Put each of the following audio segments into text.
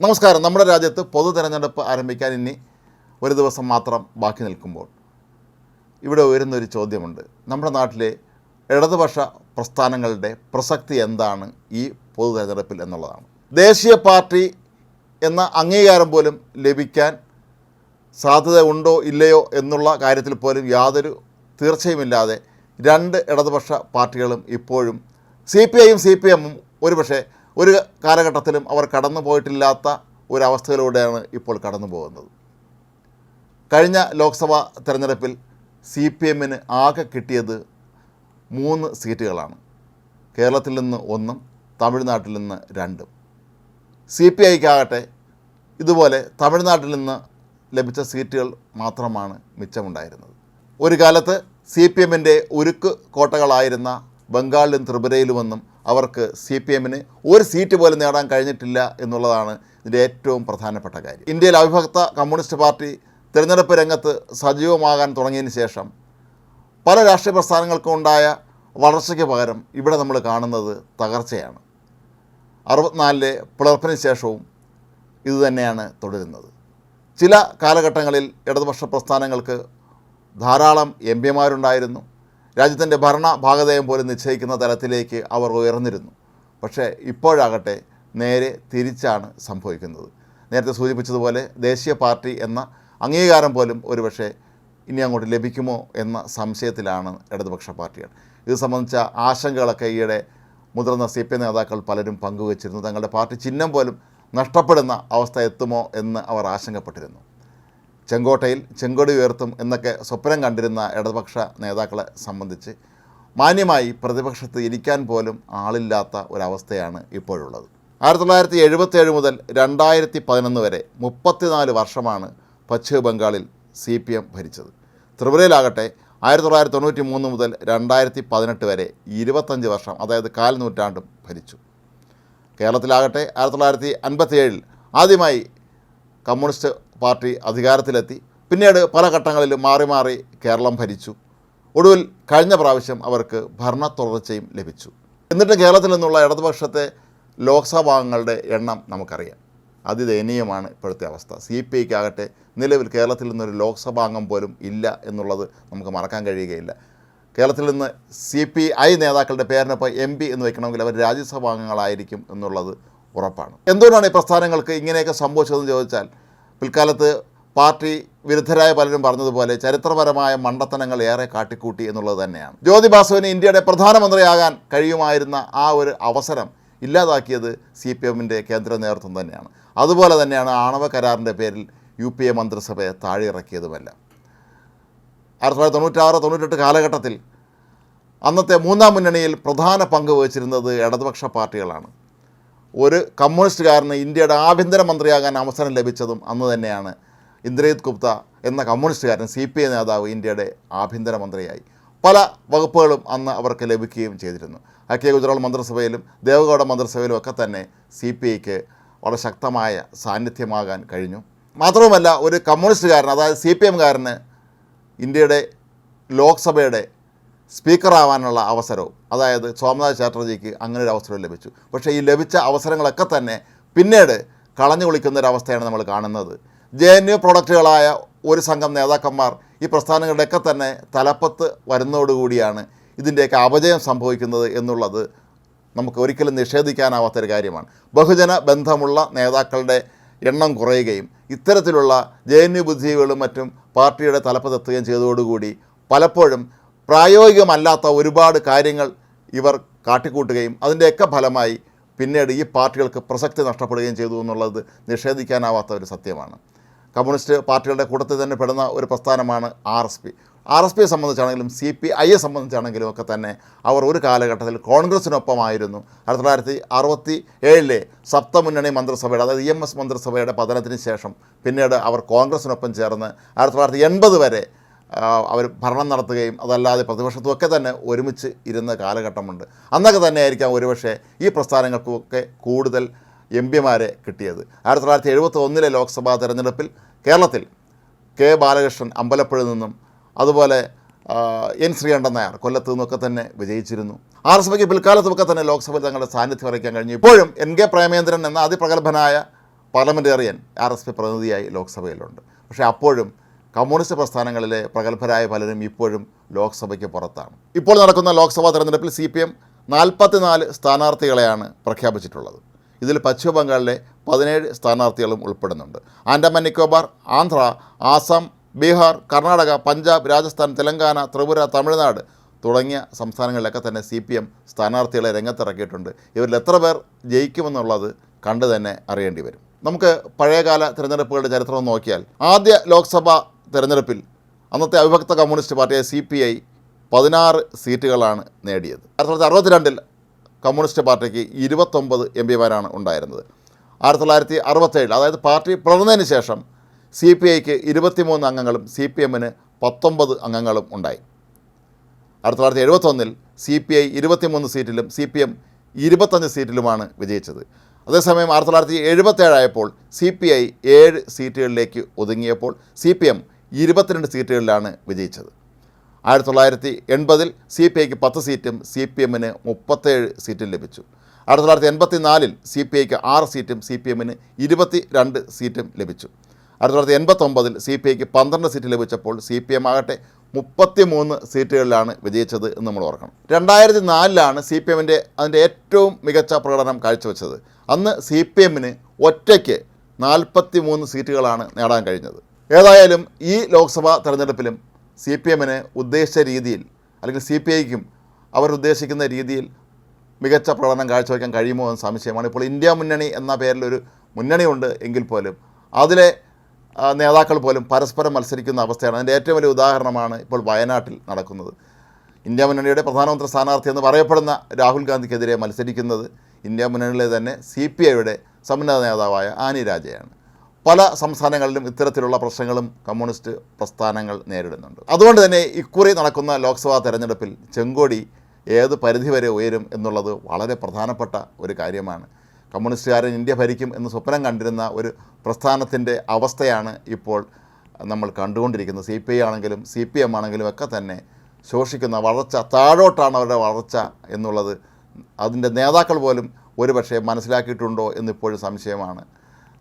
നമസ്കാരം. നമ്മുടെ രാജ്യത്ത് പൊതു തെരഞ്ഞെടുപ്പ് ആരംഭിക്കാൻ ഇനി ഒരു ദിവസം മാത്രം ബാക്കി നിൽക്കുമ്പോൾ ഇവിടെ ഉയരുന്നൊരു ചോദ്യമുണ്ട്. നമ്മുടെ നാട്ടിലെ ഇടതുപക്ഷ പ്രസ്ഥാനങ്ങളുടെ പ്രസക്തി എന്താണ് ഈ പൊതു തെരഞ്ഞെടുപ്പിൽ എന്നുള്ളതാണ്. ദേശീയ പാർട്ടി എന്ന അംഗീകാരം പോലും ലഭിക്കാൻ സാധ്യത ഉണ്ടോ ഇല്ലയോ എന്നുള്ള കാര്യത്തിൽ പോലും യാതൊരു തീർച്ചയുമില്ലാതെ രണ്ട് ഇടതുപക്ഷ പാർട്ടികളും ഇപ്പോഴും സി പി ഐയും സി പി എമ്മും ഒരുപക്ഷെ ഒരു കാലഘട്ടത്തിലും അവർ കടന്നു പോയിട്ടില്ലാത്ത ഒരവസ്ഥയിലൂടെയാണ് ഇപ്പോൾ കടന്നു പോകുന്നത്. കഴിഞ്ഞ ലോക്സഭാ തെരഞ്ഞെടുപ്പിൽ സി പി എമ്മിന് ആകെ കിട്ടിയത് മൂന്ന് സീറ്റുകളാണ്. കേരളത്തിൽ നിന്ന് ഒന്നും തമിഴ്നാട്ടിൽ നിന്ന് രണ്ടും. സി പി ഐക്കാകട്ടെ ഇതുപോലെ തമിഴ്നാട്ടിൽ നിന്ന് ലഭിച്ച സീറ്റുകൾ മാത്രമാണ് മിച്ചമുണ്ടായിരുന്നത്. ഒരു കാലത്ത് സി പി എമ്മിന്റെ ഉരുക്ക് കോട്ടകളായിരുന്ന ബംഗാളിലും ത്രിപുരയിലുമൊന്നും അവർക്ക് സി പി എമ്മിന് ഒരു സീറ്റ് പോലും നേടാൻ കഴിഞ്ഞിട്ടില്ല എന്നുള്ളതാണ് ഇതിന്റെ ഏറ്റവും പ്രധാനപ്പെട്ട കാര്യം. ഇന്ത്യയിൽ അവിഭക്ത കമ്മ്യൂണിസ്റ്റ് പാർട്ടി തിരഞ്ഞെടുപ്പ് രംഗത്ത് സജീവമാകാൻ തുടങ്ങിയതിന് ശേഷം പല രാഷ്ട്രീയ പ്രസ്ഥാനങ്ങൾക്കും ഉണ്ടായ വളർച്ചയ്ക്ക് പകരം ഇവിടെ നമ്മൾ കാണുന്നത് തകർച്ചയാണ്. അറുപത്തിനാലിലെ പിളർപ്പിന് ശേഷവും ഇതുതന്നെയാണ് തുടരുന്നത്. ചില കാലഘട്ടങ്ങളിൽ ഇടതുപക്ഷ പ്രസ്ഥാനങ്ങൾക്ക് ധാരാളം എം പിമാരുണ്ടായിരുന്നു രാജ്യത്തിന്റെ ഭരണ ഭാഗതയം പോലും നിശ്ചയിക്കുന്ന തലത്തിലേക്ക് അവർ ഉയർന്നിരുന്നു. പക്ഷേ ഇപ്പോഴാകട്ടെ നേരെ തിരിച്ചാണ് സംഭവിക്കുന്നത്. നേരത്തെ സൂചിപ്പിച്ചതുപോലെ ദേശീയ പാർട്ടി എന്ന അംഗീകാരം പോലും ഒരുപക്ഷെ ഇനി അങ്ങോട്ട് ലഭിക്കുമോ എന്ന സംശയത്തിലാണ് ഇടതുപക്ഷ പാർട്ടികൾ. ഇത് സംബന്ധിച്ച ആശങ്കകളൊക്കെ ഈയിടെ മുതിർന്ന സി പി നേതാക്കൾ പലരും പങ്കുവച്ചിരുന്നു. തങ്ങളുടെ പാർട്ടി ചിഹ്നം പോലും നഷ്ടപ്പെടുന്ന അവസ്ഥ എത്തുമോ എന്ന് അവർ ആശങ്കപ്പെട്ടിരുന്നു. ചെങ്കോട്ടയിൽ ചെങ്കൊടി ഉയർത്തും എന്നൊക്കെ സ്വപ്നം കണ്ടിരുന്ന ഇടതുപക്ഷ നേതാക്കളെ സംബന്ധിച്ച് മാന്യമായി പ്രതിപക്ഷത്ത് ഇരിക്കാൻ പോലും ആളില്ലാത്ത ഒരവസ്ഥയാണ് ഇപ്പോഴുള്ളത്. ആയിരത്തി തൊള്ളായിരത്തി എഴുപത്തേഴ് മുതൽ രണ്ടായിരത്തി പതിനൊന്ന് വരെ മുപ്പത്തിനാല് വർഷമാണ് പശ്ചിമ ബംഗാളിൽ സി പി എം ഭരിച്ചത്. ത്രിപുരയിലാകട്ടെ ആയിരത്തി തൊള്ളായിരത്തി തൊണ്ണൂറ്റി മൂന്ന് മുതൽ രണ്ടായിരത്തി പതിനെട്ട് വരെ ഇരുപത്തഞ്ച് വർഷം അതായത് കാൽ നൂറ്റാണ്ടും ഭരിച്ചു. കേരളത്തിലാകട്ടെ ആയിരത്തി തൊള്ളായിരത്തി അൻപത്തിയേഴിൽ ആദ്യമായി കമ്മ്യൂണിസ്റ്റ് പാർട്ടി അധികാരത്തിലെത്തി. പിന്നീട് പല ഘട്ടങ്ങളിലും മാറി മാറി കേരളം ഭരിച്ചു. ഒടുവിൽ കഴിഞ്ഞ പ്രാവശ്യം അവർക്ക് ഭരണ തുടർച്ചയും ലഭിച്ചു. എന്നിട്ട് കേരളത്തിൽ നിന്നുള്ള ഇടതുപക്ഷത്തെ ലോക്സഭാംഗങ്ങളുടെ എണ്ണം നമുക്കറിയാം. അതിദയനീയമാണ് ഇപ്പോഴത്തെ അവസ്ഥ. സി പി ഐക്കാകട്ടെ നിലവിൽ കേരളത്തിൽ നിന്നൊരു ലോക്സഭാംഗം പോലും ഇല്ല എന്നുള്ളത് നമുക്ക് മറക്കാൻ കഴിയുകയില്ല. കേരളത്തിൽ നിന്ന് സി പി ഐ നേതാക്കളുടെ പേരിനൊപ്പം എം പി എന്ന് വെക്കണമെങ്കിൽ അവർ രാജ്യസഭാംഗങ്ങളായിരിക്കും എന്നുള്ളത് ഉറപ്പാണ്. എന്തുകൊണ്ടാണ് ഈ പ്രസ്ഥാനങ്ങൾക്ക് ഇങ്ങനെയൊക്കെ സംഭവിച്ചതെന്ന് ചോദിച്ചാൽ പിൽക്കാലത്ത് പാർട്ടി വിരുദ്ധരായ പലരും പറഞ്ഞതുപോലെ ചരിത്രപരമായ മണ്ടത്തനങ്ങൾ ഏറെ കാട്ടിക്കൂട്ടി എന്നുള്ളത് തന്നെയാണ്. ജ്യോതി ബാസുവിന് ഇന്ത്യയുടെ പ്രധാനമന്ത്രിയാകാൻ കഴിയുമായിരുന്ന ആ ഒരു അവസരം ഇല്ലാതാക്കിയത് സി പി എമ്മിന്റെ കേന്ദ്ര നേതൃത്വം തന്നെയാണ്. അതുപോലെ തന്നെയാണ് ആണവ കരാറിന്റെ പേരിൽ യു പി എ മന്ത്രിസഭയെ താഴെയിറക്കിയതുമല്ല. ആയിരത്തി തൊള്ളായിരത്തി തൊണ്ണൂറ്റാറ് തൊണ്ണൂറ്റെട്ട് കാലഘട്ടത്തിൽ അന്നത്തെ മൂന്നാം മുന്നണിയിൽ പ്രധാന പങ്ക് വഹിച്ചിരുന്നത് ഇടതുപക്ഷ പാർട്ടികളാണ്. ഒരു കമ്മ്യൂണിസ്റ്റുകാരന് ഇന്ത്യയുടെ ആഭ്യന്തരമന്ത്രിയാകാൻ അവസരം ലഭിച്ചതും അന്ന് തന്നെയാണ്. ഇന്ദ്രജിത് ഗുപ്ത എന്ന കമ്മ്യൂണിസ്റ്റുകാരൻ സി പി ഐ നേതാവ് ഇന്ത്യയുടെ ആഭ്യന്തരമന്ത്രിയായി പല വകുപ്പുകളും അന്ന് അവർക്ക് ലഭിക്കുകയും ചെയ്തിരുന്നു. അക്കിയ ഗുജറാൾ മന്ത്രിസഭയിലും ദേവഗൗഡ മന്ത്രിസഭയിലും ഒക്കെ തന്നെ സി പി ഐക്ക് വളരെ ശക്തമായ സാന്നിധ്യമാകാൻ കഴിഞ്ഞു. മാത്രവുമല്ല ഒരു കമ്മ്യൂണിസ്റ്റുകാരൻ അതായത് സി പി എംകാരന് ഇന്ത്യയുടെ ലോക്സഭയുടെ സ്പീക്കറാവാനുള്ള അവസരവും. അതായത് സോമനാഥ് ചാറ്റർജിക്ക് അങ്ങനെ ഒരു അവസരം ലഭിച്ചു. പക്ഷേ ഈ ലഭിച്ച അവസരങ്ങളൊക്കെ തന്നെ പിന്നീട് കളഞ്ഞു കുളിക്കുന്ന ഒരു അവസ്ഥയാണ് നമ്മൾ കാണുന്നത്. ജെ എൻ യു പ്രൊഡക്റ്റുകളായ ഒരു സംഘം നേതാക്കന്മാർ ഈ പ്രസ്ഥാനങ്ങളുടെയൊക്കെ തന്നെ തലപ്പത്ത് വരുന്നതോടുകൂടിയാണ് ഇതിന്റെയൊക്കെ അപജയം സംഭവിക്കുന്നത് എന്നുള്ളത് നമുക്ക് ഒരിക്കലും നിഷേധിക്കാനാവാത്തൊരു കാര്യമാണ്. ബഹുജന ബന്ധമുള്ള നേതാക്കളുടെ എണ്ണം കുറയുകയും ഇത്തരത്തിലുള്ള ജെ എൻ യു ബുദ്ധികളും മറ്റും പാർട്ടിയുടെ തലപ്പത്തെത്തുകയും ചെയ്തതോടുകൂടി പലപ്പോഴും പ്രായോഗികമല്ലാത്ത ഒരുപാട് കാര്യങ്ങൾ ഇവർ കാട്ടിക്കൂട്ടുകയും അതിന്റെയൊക്കെ ഫലമായി പിന്നീട് ഈ പാർട്ടികൾക്ക് പ്രസക്തി നഷ്ടപ്പെടുകയും ചെയ്തു എന്നുള്ളത് നിഷേധിക്കാനാവാത്ത ഒരു സത്യമാണ്. കമ്മ്യൂണിസ്റ്റ് പാർട്ടികളുടെ കൂട്ടത്തിൽ തന്നെ പെടുന്ന ഒരു പ്രസ്ഥാനമാണ് R S P. R S പിയെ സംബന്ധിച്ചാണെങ്കിലും സി പി ഐയെ സംബന്ധിച്ചാണെങ്കിലും ഒക്കെ തന്നെ അവർ ഒരു കാലഘട്ടത്തിൽ കോൺഗ്രസിനൊപ്പമായിരുന്നു. ആയിരത്തി തൊള്ളായിരത്തി അറുപത്തി ഏഴിലെ സപ്തമുന്നണി മന്ത്രിസഭയുടെ അതായത് ഇ എം എസ് മന്ത്രിസഭയുടെ പതനത്തിന് ശേഷം പിന്നീട് അവർ കോൺഗ്രസിനൊപ്പം ചേർന്ന് ആയിരത്തി തൊള്ളായിരത്തി എൺപത് വരെ അവർ ഭരണം നടത്തുകയും അതല്ലാതെ പ്രതിപക്ഷത്തുമൊക്കെ തന്നെ ഒരുമിച്ച് ഇരുന്ന കാലഘട്ടമുണ്ട്. അന്നൊക്കെ തന്നെ ആയിരിക്കാം ഒരുപക്ഷെ ഈ പ്രസ്ഥാനങ്ങൾക്കൊക്കെ കൂടുതൽ എം പിമാരെ കിട്ടിയത്. ആയിരത്തി തൊള്ളായിരത്തി എഴുപത്തി ഒന്നിലെ ലോക്സഭാ തെരഞ്ഞെടുപ്പിൽ കേരളത്തിൽ കെ ബാലകൃഷ്ണൻ അമ്പലപ്പുഴയിൽ നിന്നും അതുപോലെ എൻ ശ്രീകണ്ഠൻ നായർ കൊല്ലത്ത് നിന്നൊക്കെ തന്നെ വിജയിച്ചിരുന്നു. ആർ എസ് പിക്ക് പിൽക്കാലത്തുമൊക്കെ തന്നെ ലോക്സഭയിൽ തങ്ങളുടെ സാന്നിധ്യം അറിയിക്കാൻ കഴിഞ്ഞു. ഇപ്പോഴും എൻ കെ പ്രേമേന്ദ്രൻ എന്ന അതിപ്രഗത്ഭനായ പാർലമെന്റേറിയൻ ആർ എസ് പി പ്രതിനിധിയായി ലോക്സഭയിലുണ്ട്. പക്ഷേ അപ്പോഴും കമ്മ്യൂണിസ്റ്റ് പ്രസ്ഥാനങ്ങളിലെ പ്രഗത്ഭരായ പലരും ഇപ്പോഴും ലോക്സഭയ്ക്ക് പുറത്താണ്. ഇപ്പോൾ നടക്കുന്ന ലോക്സഭാ തെരഞ്ഞെടുപ്പിൽ സി പി എം നാൽപ്പത്തിനാല് സ്ഥാനാർത്ഥികളെയാണ് പ്രഖ്യാപിച്ചിട്ടുള്ളത്. ഇതിൽ പശ്ചിമ ബംഗാളിലെ പതിനേഴ് സ്ഥാനാർത്ഥികളും ഉൾപ്പെടുന്നുണ്ട്. ആൻഡമാൻ നിക്കോബാർ ആന്ധ്ര ആസാം ബീഹാർ കർണാടക പഞ്ചാബ് രാജസ്ഥാൻ തെലങ്കാന ത്രിപുര തമിഴ്നാട് തുടങ്ങിയ സംസ്ഥാനങ്ങളിലൊക്കെ തന്നെ സി പി എം സ്ഥാനാർത്ഥികളെ രംഗത്തിറക്കിയിട്ടുണ്ട്. ഇവരിൽ എത്ര പേർ ജയിക്കുമെന്നുള്ളത് കണ്ടു തന്നെ അറിയേണ്ടി വരും. നമുക്ക് പഴയകാല തിരഞ്ഞെടുപ്പുകളുടെ ചരിത്രം നോക്കിയാൽ ആദ്യ ലോക്സഭാ തിരഞ്ഞെടുപ്പിൽ അന്നത്തെ അവിഭക്ത കമ്മ്യൂണിസ്റ്റ് പാർട്ടിയായ സി പി ഐ പതിനാറ് സീറ്റുകളാണ് നേടിയത്. ആയിരത്തി തൊള്ളായിരത്തി അറുപത്തിരണ്ടിൽ കമ്മ്യൂണിസ്റ്റ് പാർട്ടിക്ക് ഇരുപത്തൊമ്പത് എം പിമാരാണ് ഉണ്ടായിരുന്നത്. ആയിരത്തി തൊള്ളായിരത്തി അറുപത്തേഴിൽ അതായത് പാർട്ടി പിളർന്നതിന് ശേഷം സി പി ഐക്ക് ഇരുപത്തിമൂന്ന് അംഗങ്ങളും സി പി എമ്മിന് പത്തൊമ്പത് അംഗങ്ങളും ഉണ്ടായി. ആയിരത്തി തൊള്ളായിരത്തി എഴുപത്തൊന്നിൽ സി പി ഐ ഇരുപത്തിമൂന്ന് സീറ്റിലും സി പി എം ഇരുപത്തഞ്ച് സീറ്റിലുമാണ് വിജയിച്ചത്. അതേസമയം ആയിരത്തി തൊള്ളായിരത്തി എഴുപത്തേഴായപ്പോൾ സി പി ഐ ഏഴ് സീറ്റുകളിലേക്ക് ഒതുങ്ങിയപ്പോൾ സി പി എം ഇരുപത്തിരണ്ട് സീറ്റുകളിലാണ് വിജയിച്ചത്. ആയിരത്തി തൊള്ളായിരത്തി എൺപതിൽ സി പി ഐക്ക് പത്ത് സീറ്റും സി പി എമ്മിന് മുപ്പത്തേഴ് സീറ്റും ലഭിച്ചു. ആയിരത്തി തൊള്ളായിരത്തി എൺപത്തി നാലിൽ സി പി ഐക്ക് ആറ് സീറ്റും സി പി എമ്മിന് ഇരുപത്തി രണ്ട് സീറ്റും ലഭിച്ചു. ആയിരത്തി തൊള്ളായിരത്തി എൺപത്തൊമ്പതിൽ സി പി ഐക്ക് പന്ത്രണ്ട് സീറ്റ് ലഭിച്ചപ്പോൾ സി പി എം ആകട്ടെ മുപ്പത്തി മൂന്ന് സീറ്റുകളിലാണ് വിജയിച്ചത് എന്ന് നമ്മൾ ഓർക്കണം. രണ്ടായിരത്തി നാലിലാണ് സി പി എമ്മിന്റെ അതിന്റെ ഏറ്റവും മികച്ച പ്രകടനം കാഴ്ചവെച്ചത്. അന്ന് സി പി എമ്മിന് ഒറ്റയ്ക്ക് നാൽപ്പത്തി മൂന്ന് സീറ്റുകളാണ് നേടാൻ കഴിഞ്ഞത്. ഏതായാലും ഈ ലോക്സഭാ തെരഞ്ഞെടുപ്പിലും സി പി എമ്മിന് ഉദ്ദേശിച്ച രീതിയിൽ അല്ലെങ്കിൽ സി പി ഐക്കും അവരുദ്ദേശിക്കുന്ന രീതിയിൽ മികച്ച പ്രകടനം കാഴ്ചവെക്കാൻ കഴിയുമോ എന്ന സംശയമാണ്. ഇപ്പോൾ ഇന്ത്യ മുന്നണി എന്ന പേരിലൊരു മുന്നണിയുണ്ട് എങ്കിൽ പോലും അതിലെ നേതാക്കൾ പോലും പരസ്പരം മത്സരിക്കുന്ന അവസ്ഥയാണ്. അതിന്റെ ഏറ്റവും വലിയ ഉദാഹരണമാണ് ഇപ്പോൾ വയനാട്ടിൽ നടക്കുന്നത്. ഇന്ത്യ മുന്നണിയുടെ പ്രധാനമന്ത്രി സ്ഥാനാർത്ഥി എന്ന് പറയപ്പെടുന്ന രാഹുൽ ഗാന്ധിക്കെതിരെ മത്സരിക്കുന്നത് ഇന്ത്യ മുന്നണിയിലെ തന്നെ സി പി ഐയുടെ സമുന്നത നേതാവായ ആനി രാജയാണ്. പല സംസ്ഥാനങ്ങളിലും ഇത്തരത്തിലുള്ള പ്രശ്നങ്ങളും കമ്മ്യൂണിസ്റ്റ് പ്രസ്ഥാനങ്ങൾ നേരിടുന്നുണ്ട്. അതുകൊണ്ട് തന്നെ ഇക്കുറി നടക്കുന്ന ലോക്സഭാ തെരഞ്ഞെടുപ്പിൽ ചെങ്കോടി ഏത് പരിധിവരെ ഉയരും എന്നുള്ളത് വളരെ പ്രധാനപ്പെട്ട ഒരു കാര്യമാണ്. കമ്മ്യൂണിസ്റ്റുകാരൻ ഇന്ത്യ ഭരിക്കും എന്ന് സ്വപ്നം കണ്ടിരുന്ന ഒരു പ്രസ്ഥാനത്തിന്റെ അവസ്ഥയാണ് ഇപ്പോൾ നമ്മൾ കണ്ടുകൊണ്ടിരിക്കുന്നത്. സി പി ഐ ആണെങ്കിലും സി പി എം ആണെങ്കിലും ഒക്കെ തന്നെ ശോഷിക്കുന്ന വളർച്ച താഴോട്ടാണ് അവരുടെ വളർച്ച എന്നുള്ളത് അതിന്റെ നേതാക്കൾ പോലും ഒരുപക്ഷെ മനസ്സിലാക്കിയിട്ടുണ്ടോ എന്നിപ്പോഴും സംശയമാണ്.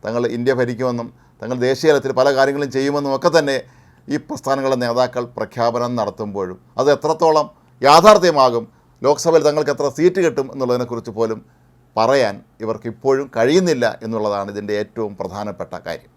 തങ്ങൾ ഇന്ത്യ ഭരിക്കുമെന്നും തങ്ങൾ ദേശീയ തലത്തിൽ പല കാര്യങ്ങളും ചെയ്യുമെന്നും ഒക്കെ തന്നെ ഈ പ്രസ്ഥാനങ്ങളുടെ നേതാക്കൾ പ്രഖ്യാപനം നടത്തുമ്പോഴും അത് എത്രത്തോളം യാഥാർത്ഥ്യമാകും ലോക്സഭയിൽ തങ്ങൾക്ക് എത്ര സീറ്റ് കിട്ടും എന്നുള്ളതിനെക്കുറിച്ച് പോലും പറയാൻ ഇവർക്ക് ഇപ്പോഴും കഴിയുന്നില്ല എന്നുള്ളതാണ് ഇതിന്റെ ഏറ്റവും പ്രധാനപ്പെട്ട കാര്യം.